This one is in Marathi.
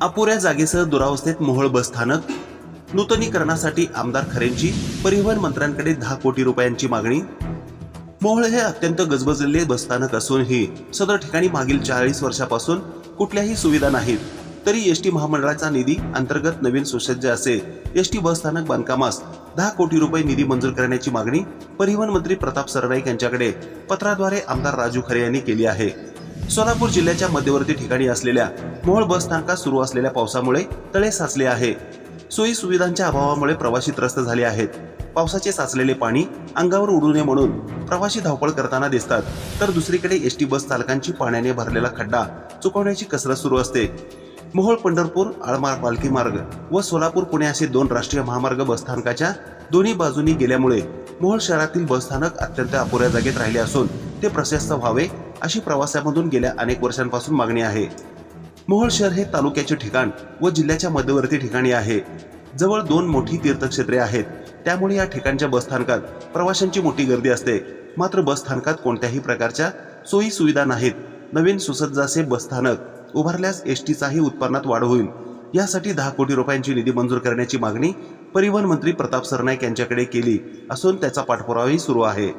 अपुऱ्या जागेसह दुरावस्थेत मोहोळ बसस्थानक नूतनीकरणासाठी आमदार खरेंची परिवहन मंत्र्यांकडे दहा कोटी रुपयांची मागणी. मोहोळ हे अत्यंत गजबजलेले बसस्थानक असूनही सदर ठिकाणी मागील चाळीस वर्षापासून कुठल्याही सुविधा नाहीत. तरी एस टी महामंडळाचा निधी अंतर्गत नवीन सुसज्ज असे एस टी बसस्थानक बांधकामास दहा कोटी रुपये निधी मंजूर करण्याची मागणी परिवहन मंत्री प्रताप सरनाईक यांच्याकडे पत्राद्वारे आमदार राजू खरे यांनी केली आहे. सोलापूर जिल्ह्याच्या मध्यवर्ती ठिकाणी असलेल्या मोहोळ बसस्थानकात सुरू असलेल्या पावसामुळे तळे साचले आहे. सोयी सुविधांच्या अभावामुळे प्रवासी त्रस्त झाले आहेत. पावसाचे साचलेले पाणी अंगावर उडू नये म्हणून प्रवासी धावपळ करताना दिसतात. तर दुसरीकडे एस टी बस चालकांची पाण्याने भरलेला खड्डा चुकवण्याची कसरत सुरू असते. मोहोळ पंढरपूर आळमार पालखी मार्ग व सोलापूर पुणे असे दोन राष्ट्रीय महामार्ग बसस्थानकाच्या दोन्ही बाजूंनी गेल्यामुळे मोहोळ शहरातील बसस्थानक अत्यंत अपुऱ्या जागेत राहिले असून ते प्रशस्त व्हावे अशी प्रवासामधून गेल्या अनेक वर्षांपासून मागणी आहे. मोहोळ शहर हे तालुक्याचे ठिकाण व जिल्ह्याच्या मध्यवर्ती ठिकाणी आहे. जवळ दोन मोठी तीर्थक्षेत्रे आहेत. त्यामुळे या ठिकाणच्या बसस्थानकात प्रवाशांची मोठी गर्दी असते. मात्र बसस्थानकात कोणत्याही प्रकारच्या सोयी सुविधा नाहीत. नवीन सुसज्ज असे बसस्थानक उभारल्यास एस टीचाही उत्पन्नात वाढ होईल. यासाठी दहा कोटी रुपयांची निधी मंजूर करण्याची मागणी परिवहन मंत्री प्रताप सरनाईक यांच्याकडे केली असून त्याचा पाठपुरावाही सुरू आहे.